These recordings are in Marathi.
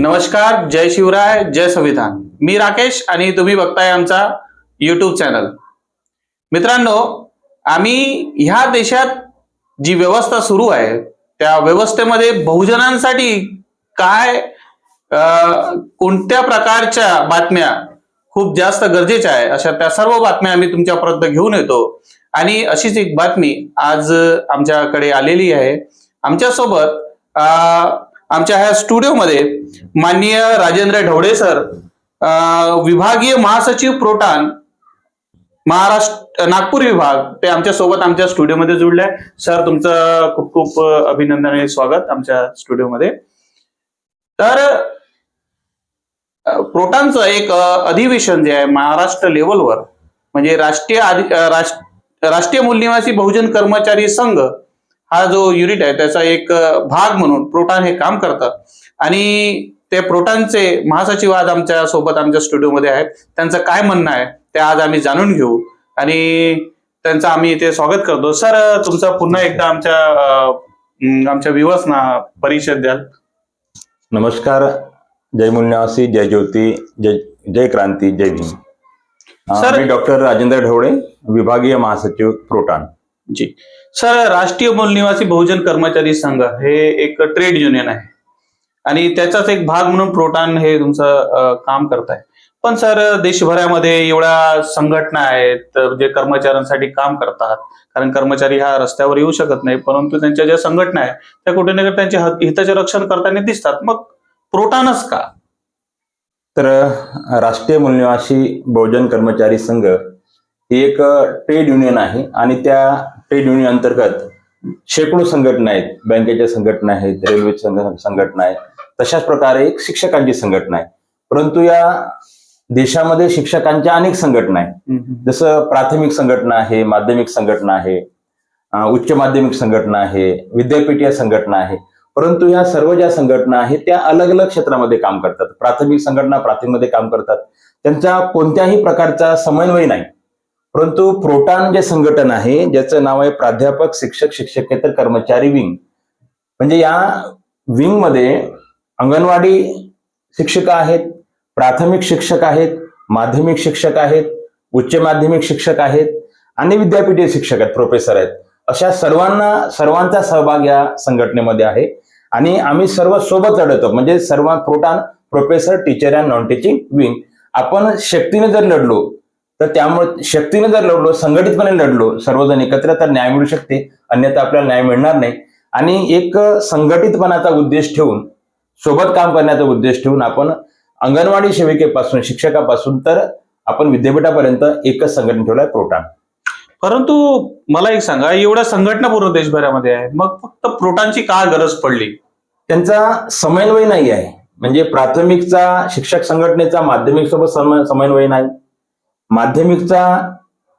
नमस्कार जय शिवराय जय संविधान मी राकेश आणि तुम्ही बघताय आमचा युट्यूब चॅनल मित्रांनो आम्ही ह्या देशात जी व्यवस्था सुरू आहे त्या व्यवस्थेमध्ये बहुजनांसाठी काय कोणत्या प्रकारच्या बातम्या खूप जास्त गरजेच्या आहे अशा त्या सर्व बातम्या आम्ही तुमच्यापर्यंत घेऊन येतो. आणि अशीच एक बातमी आज आमच्याकडे आलेली आहे. आमच्यासोबत आमच्या ह्या स्टुडिओमध्ये माननीय राजेंद्र ढवळे सर विभागीय महासचिव प्रोटान महाराष्ट्र नागपूर विभाग ते आमच्यासोबत आमच्या स्टुडिओमध्ये जुळले. सर तुमचं खूप खूप अभिनंदन आणि स्वागत आमच्या स्टुडिओमध्ये तर अं, प्रोटानचं एक अधिवेशन जे आहे महाराष्ट्र लेवलवर म्हणजे राष्ट्रीय राष्ट्रीय मूल्यवासी बहुजन कर्मचारी संघ हा जो युनिट आहे त्याचा एक भाग म्हणून प्रोटान हे काम करतं. आणि ते प्रोटानचे महासचिव आज आमच्यासोबत आमच्या स्टुडिओमध्ये आहेत. त्यांचं काय म्हणणं आहे ते आज आम्ही जाणून घेऊ. आणि त्यांचं आम्ही इथे स्वागत करतो. सर तुमचं पुन्हा एकदा आमच्या आमच्या व्ह्युअर्सना परिचय द्याल. नमस्कार. जय मूल्यवासी जय ज्योती जय जय क्रांती जय भीम. सर- मी डॉक्टर राजेंद्र ढवळे विभागीय महासचिव प्रोटान. जी. सर राष्ट्रीय मूलनिवासी बहुजन कर्मचारी संघ हे एक ट्रेड युनियन आहे. आणि त्याचाच एक भाग म्हणून प्रोटान हे तुमचं काम करत आहे पण सर देशभरामध्ये एवढ्या संघटना आहेत जे कर्मचाऱ्यांसाठी काम करतात कारण कर्मचारी हा रस्त्यावर येऊ शकत नाही परंतु त्यांच्या ज्या संघटना आहेत त्या कुठे ना कुठे त्यांच्या हिताचे रक्षण करताना दिसतात. मग प्रोटानच का? तर राष्ट्रीय मूलनिवासी बहुजन कर्मचारी संघ ही एक ट्रेड युनियन आहे आणि त्या ट्रेड युनियन अंतर्गत शेकडो संघटना आहेत बँकेच्या संघटना आहेत रेल्वे संघ- संघटना आहेत तशाच प्रकारे एक शिक्षकांची संघटना आहे. परंतु या देशामध्ये शिक्षकांच्या अनेक संघटना आहेत. जसं प्राथमिक संघटना आहे माध्यमिक संघटना आहे उच्च माध्यमिक संघटना आहे विद्यापीठीय संघटना आहे. परंतु ह्या सर्व ज्या संघटना आहेत त्या अलग अलग क्षेत्रामध्ये काम करतात. प्राथमिक संघटना प्राथमिकमध्ये काम करतात. त्यांचा कोणत्याही प्रकारचा समन्वय नाही. परंतु प्रोटान जे संघटन आहे ज्याचं नाव आहे प्राध्यापक शिक्षक शिक्षकेतर कर्मचारी विंग. म्हणजे या विंगमध्ये अंगणवाडी शिक्षक आहेत प्राथमिक शिक्षक आहेत माध्यमिक शिक्षक आहेत उच्च माध्यमिक शिक्षक आहेत आणि विद्यापीठीय शिक्षक आहेत प्रोफेसर आहेत. अशा सर्वांना सर्वांचा सहभाग या संघटनेमध्ये आहे. आणि आम्ही सर्व सोबत लढतो. म्हणजे सर्व Protan professor teacher and non teaching wing. आपण शक्तीने जर लढलो तर त्यामुळे शक्तीने जर लढलो संघटितपणे लढलो सर्वजण एकत्र तर न्याय मिळू शकते. अन्यथा आपल्याला न्याय मिळणार नाही. आणि एक संघटितपणाचा उद्देश ठेवून सोबत काम करण्याचा उद्देश ठेवून आपण अंगणवाडी सेविकेपासून शिक्षकापासून तर आपण विद्यापीठापर्यंत एकच संघटन ठेवलंय प्रोटान. परंतु मला एक सांगा एवढ्या संघटना पूर्ण देशभरामध्ये आहे मग फक्त प्रोटानची का गरज पडली? त्यांचा समन्वय नाही आहे. म्हणजे प्राथमिकचा शिक्षक संघटनेचा माध्यमिक सोबत सम- समन्वय नाही. माध्यमिकचा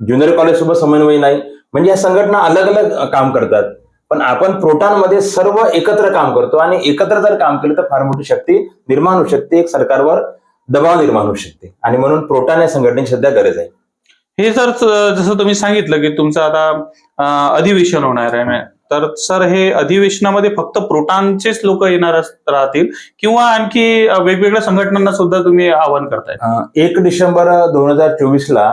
ज्युनियर कॉलेज सोबत समन्वय नाही. म्हणजे या संघटना अलग अलग काम करतात. पण आपण प्रोटानमध्ये सर्व एकत्र काम करतो आणि एकत्र जर काम केलं तर फार मोठी शक्ती निर्माण होऊ शकते. एक सरकारवर दबाव निर्माण होऊ शकते. आणि म्हणून प्रोटान या संघटनेची सध्या गरज आहे. हे जर जसं तुम्ही सांगितलं की तुमचं आता अधिवेशन होणार आहे. ना, तर सर हे अधिवेशनामध्ये फक्त प्रोटानचेच लोक येणार राहतील किंवा आणखी वेगवेगळ्या संघटनांना सुद्धा तुम्ही आवाहन करताय? एक डिसेंबर दोन हजार चोवीस ला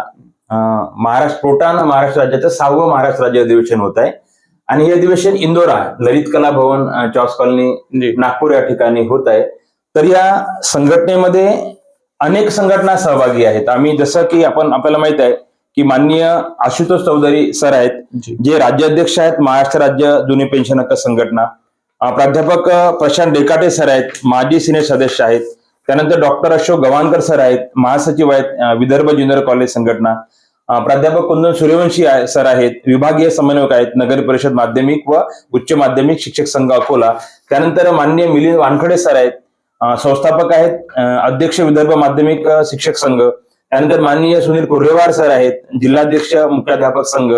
महाराष्ट्र प्रोटान महाराष्ट्र राज्याचं सहावं महाराष्ट्र राज्य अधिवेशन होत आहे. आणि हे अधिवेशन इंदोरा ललित कला भवन चॉस कॉलनी नागपूर या ठिकाणी होत आहे. तर या संघटनेमध्ये अनेक संघटना सहभागी आहेत. आम्ही जसं की आपण आपल्याला माहीत आहे की माननीय आशुतोष चौधरी सर आहेत जी. राज्याध्यक्ष आहेत महाराष्ट्र राज्य जुने पेन्शन हक्क संघटना. प्राध्यापक प्रशांत डेकाटे सर आहेत माजी सिनेट सदस्य आहेत. त्यानंतर डॉक्टर अशोक गवाणकर सर आहेत महासचिव आहेत विदर्भ ज्युनियर कॉलेज संघटना. प्राध्यापक कुंदन सूर्यवंशी सर आहेत विभागीय समन्वयक आहेत नगर परिषद माध्यमिक व उच्च माध्यमिक शिक्षक संघ अकोला. त्यानंतर माननीय मिलिंद वानखडे सर आहेत संस्थापक आहेत अध्यक्ष विदर्भ माध्यमिक शिक्षक संघ. त्यानंतर माननीय सुनील कुर्रेवार सर आहेत जिल्हाध्यक्ष मुख्याध्यापक संघ.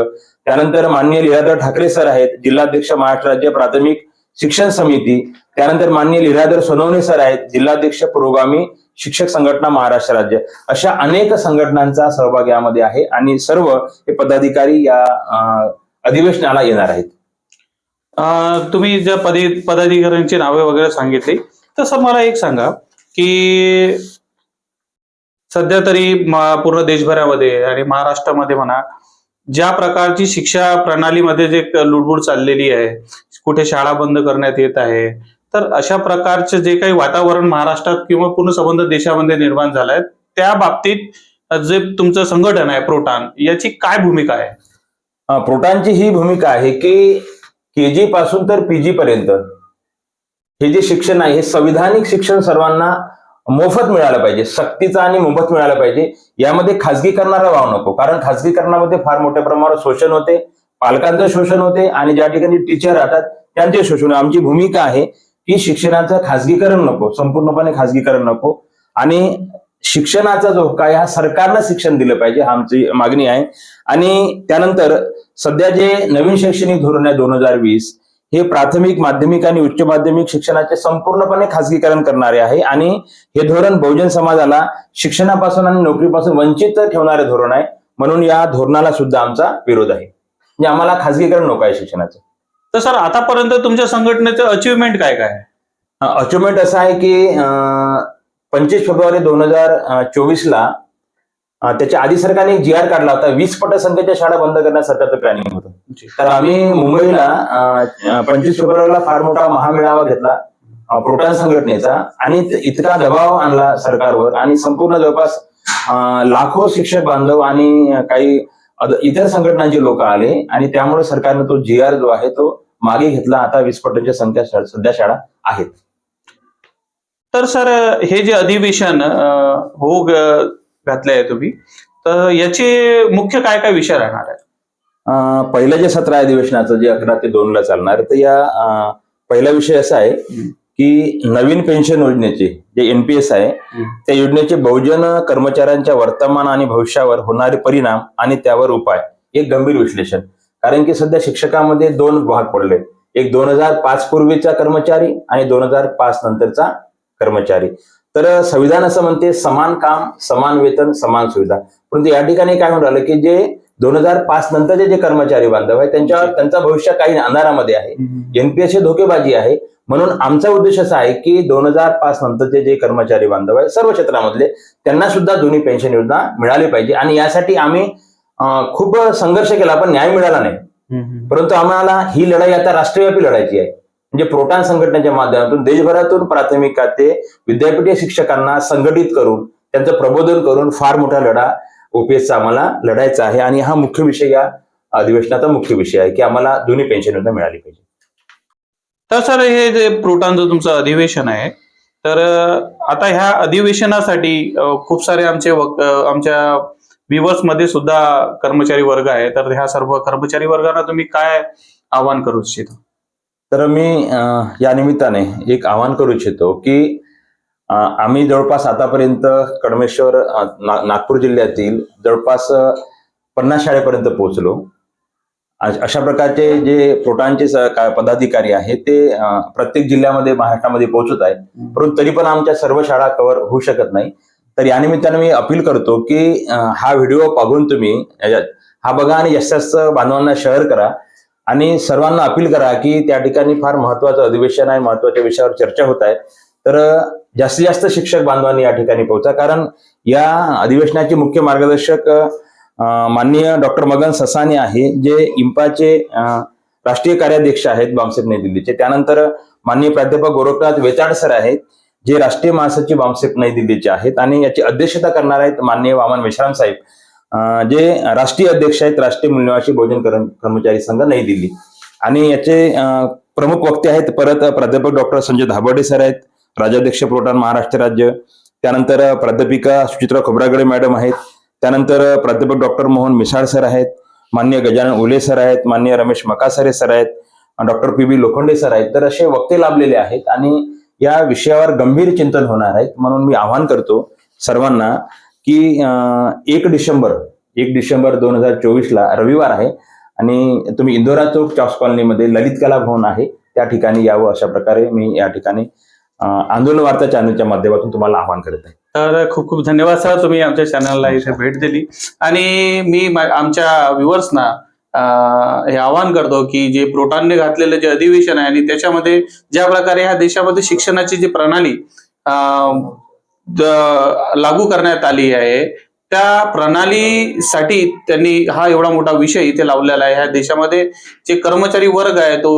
त्यानंतर माननीय लिहाधर ठाकरे सर आहेत जिल्हाध्यक्ष महाराष्ट्र राज्य प्राथमिक शिक्षण समिती. त्यानंतर माननीय लीलाधर सोनवणे सर आहेत जिल्हाध्यक्ष पुरोगामी शिक्षक संघटना महाराष्ट्र राज्य. अशा अनेक संघटनांचा सहभाग यामध्ये आहे आणि सर्व हे पदाधिकारी या अधिवेशनाला येणार आहेत. तुम्ही ज्या पदी पदाधिकाऱ्यांची नावे वगैरे सांगितली तसं मला एक सांगा की सध्या तरी पूर्ण देशभरामध्ये आणि महाराष्ट्रामध्ये म्हणा ज्या प्रकारची शिक्षा प्रणालीमध्ये जे लुडबुड चाललेली आहे कुठे शाळा बंद करण्यात येत आहे तर अशा प्रकारचे जे काही वातावरण महाराष्ट्रात किंवा पूर्ण संबंध देशामध्ये निर्माण झालंय त्या बाबतीत जे तुमचं संघटन आहे प्रोटान याची काय भूमिका आहे? प्रोटानची ही भूमिका आहे की के जी पासून तर पीजी पर्यंत. हे जे शिक्षण आहे हे संविधानिक शिक्षण सर्वांना मोफत मिळालं पाहिजे सक्तीचं आणि मोफत मिळालं पाहिजे यामध्ये खाजगीकरणाला वाव नको. कारण खासगीकरणामध्ये फार मोठ्या प्रमाणात शोषण होते पालकांचं शोषण होते आणि ज्या ठिकाणी टीचर राहतात त्यांचे शोषण आमची भूमिका आहे की शिक्षणाचं खाजगीकरण नको संपूर्णपणे खाजगीकरण नको. आणि शिक्षणाचा जो काय हा सरकारनं शिक्षण दिलं पाहिजे हा आमची मागणी आहे. आणि त्यानंतर सध्या जे नवीन शैक्षणिक धोरण आहे दोन हजार वीस हे प्राथमिक माध्यमिक आणि उच्च माध्यमिक शिक्षणाचे संपूर्णपणे खाजगीकरण करणारे आहे. आणि हे धोरण बहुजन समाजाला शिक्षणापासून आणि नोकरीपासून वंचित ठेवणारे धोरण आहे. म्हणून या धोरणाला सुद्धा आमचा विरोध आहे. म्हणजे आम्हाला खाजगीकरण नको आहे शिक्षणाचं. तर सर आतापर्यंत तुमच्या संघटनेचं अचिव्हमेंट काय काय अचिव्हमेंट असं आहे की पंचवीस फेब्रुवारी दोन हजार चोवीसला त्याच्या आधी सरकारने एक जी आर काढला होता. वीस पटसंख्येच्या शाळा बंद करण्यास सरकारचं प्लॅनिंग तर आम्ही मुंबईला पंचवीस फेब्रुवारीला फार मोठा महामेळावा घेतला प्रोटॉन संघटनेचा. आणि इतका दबाव आणला सरकारवर. आणि संपूर्ण जवळपास लाखो शिक्षक बांधव आणि काही अद- इतर संघटनांचे लोक आले. आणि त्यामुळे सरकारने तो जी आर जो आहे तो मागे घेतला. आता वीस पटांच्या संख्या सध्या शाळा आहेत. तर सर हे जे अधिवेशन हो ग- घातले आहे तुम्ही. तर याचे मुख्य काय काय विषय राहणार आहे पहिलं जे सत्र अधिवेशनाचं जे अकरा ते दोन ला चालणार तर या पहिला विषय असा आहे की नवीन पेन्शन योजनेचे जे एनपीएस आहे त्या योजनेचे बहुजन कर्मचाऱ्यांच्या वर्तमान आणि भविष्यावर होणारे परिणाम आणि त्यावर उपाय एक गंभीर विश्लेषण. कारण की सध्या शिक्षकामध्ये दोन भाग पडले. एक दोन हजार पाच पूर्वीचा कर्मचारी आणि दोन हजार पाच नंतरचा कर्मचारी. तर संविधान असं म्हणते समान काम समान वेतन समान सुविधा. परंतु या ठिकाणी काय म्हणून राहिलं की जे दोन हजार पाच नंतरचे जे कर्मचारी बांधव आहे त्यांच्यावर त्यांचं भविष्य काही अंधारामध्ये आहे. एनपीएस हे धोकेबाजी आहे. म्हणून आमचा उद्देश असा आहे की दोन हजार पाच नंतरचे जे कर्मचारी बांधव आहे सर्व क्षेत्रामधले त्यांना सुद्धा दोन्ही पेन्शन योजना मिळाली पाहिजे. आणि यासाठी आम्ही खूप संघर्ष केला पण न्याय मिळाला नाही. परंतु आम्हाला ही लढाई आता राष्ट्रव्यापी लढायची आहे. म्हणजे प्रोटान संघटनेच्या माध्यमातून देशभरातून प्राथमिक ते विद्यापीठीय शिक्षकांना संघटित करून त्यांचं प्रबोधन करून फार मोठा लढा ओपीएसचा आम्हाला लढायचा आहे. आणि हा मुख्य विषय या अधिवेशनाचा मुख्य विषय आहे की आम्हाला दोन्ही पेन्शन योजना मिळाली पाहिजे. तर सर हे जे प्रोटानचं तुमचं अधिवेशन आहे तर आता ह्या अधिवेशनासाठी खूप सारे आमचे आमच्या viewers मध्ये सुद्धा कर्मचारी वर्ग आहे. तर ह्या सर्व कर्मचारी वर्गांना तुम्ही काय आवाहन करू इच्छिता? तर मी या निमित्ताने एक आवाहन करू इच्छितो की आम्ही जवळपास आतापर्यंत कडमेश्वर ना- नागपूर जिल्ह्यातील जवळपास पन्नास शाळेपर्यंत पोहोचलो. अश- प्रकारचे जे प्रोटानचे पदाधिकारी आहेत ते प्रत्येक जिल्ह्यामध्ये महाराष्ट्रामध्ये पोहोचत आहेत. परंतु तरी पण आमच्या सर्व शाळा कव्हर होऊ शकत नाही. तर या निमित्ताने मी अपील करतो की हा व्हिडिओ पाहून तुम्ही हा बघा आणि जास्त बांधवांना शेअर करा. आणि सर्वांना अपील करा की त्या ठिकाणी फार महत्वाचं अधिवेशन आहे महत्त्वाच्या विषयावर चर्चा होत आहे. तर जास्तीत जास्त शिक्षक बांधवांनी या ठिकाणी पोहोचा. कारण या अधिवेशनाचे मुख्य मार्गदर्शक माननीय डॉक्टर मगन ससानी आहे जे इम्पाचे राष्ट्रीय कार्याध्यक्ष आहेत बामसेप नई दिल्लीचे. त्यानंतर माननीय प्राध्यापक गोरखनाथ वेचाड सर आहेत जे राष्ट्रीय महासचिव बामसेप नई दिल्लीचे आहेत. आणि याची अध्यक्षता करणार आहेत माननीय वामन मेश्राम साहेब जे राष्ट्रीय अध्यक्ष आहेत राष्ट्रीय मूल्यवाशी भोजन कर्मचारी संघ नई दिल्ली. आणि याचे प्रमुख वक्ते आहेत परत प्राध्यापक डॉक्टर संजय धाबर्डे सर आहेत. राजाध्यक्ष प्रोटान महाराष्ट्र राज्य. त्यानंतर प्राध्यापिका सुचित्रा खोब्रागडे मॅडम आहेत. त्यानंतर प्राध्यापक डॉक्टर मोहन मिसाळ सर आहेत. मान्य गजानन उले सर आहेत. मान्य रमेश मकासरे सर आहेत. Doctor P B Lokhande sir आहेत. तर असे वक्ते लाभलेले आहेत आणि या विषयावर गंभीर चिंतन होणार आहेत म्हणून मी आवाहन करतो सर्वांना की एक डिसेंबर एक डिसेंबर दोन हजार चोवीसला रविवार आहे आणि तुम्ही इंदोरा चौक चॉक्स कॉलनीमध्ये ललित कला भवन आहे. त्या ठिकाणी यावं अशा प्रकारे मी या ठिकाणी आंदोलन वार्ता चॅनलच्या माध्यमातून तुम्हाला आवाहन करत आहे. तर खूप खूप धन्यवाद सर तुम्ही आमच्या चॅनलला इथे भेट दिली. आणि मी आमच्या व्ह्युअर्सना हे आवाहन करतो की जे प्रोटानने घातलेलं जे अधिवेशन आहे आणि त्याच्यामध्ये ज्या प्रकारे ह्या देशामध्ये शिक्षणाची जी प्रणाली लागू करण्यात आली आहे त्या प्रणालीसाठी त्यांनी हा एवढा मोठा विषय इथे लावलेला आहे. ह्या देशामध्ये जे कर्मचारी वर्ग आहे तो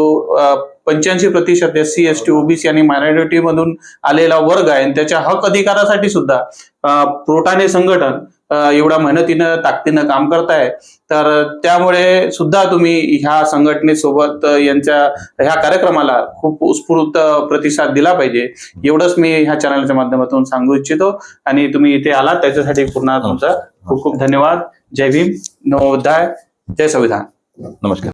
पंच्याऐंशी प्रतिशत S C S T OBC आणि मायनॉरिटी मधून आलेला वर्ग आहे. आणि त्याच्या हक अधिकारासाठी सुद्धा प्रोटाने संघटन एवढ्या मेहनतीनं ताकदीनं काम करताय. तर त्यामुळे सुद्धा तुम्ही ह्या संघटनेसोबत यांच्या ह्या कार्यक्रमाला खूप उत्स्फूर्त प्रतिसाद दिला पाहिजे. एवढंच मी ह्या चॅनलच्या माध्यमातून सांगू इच्छितो. आणि तुम्ही इथे आलात त्याच्यासाठी पुन्हा तुमचा खूप खूप धन्यवाद. जय भीम. नवोदय जय संविधान. नमस्कार.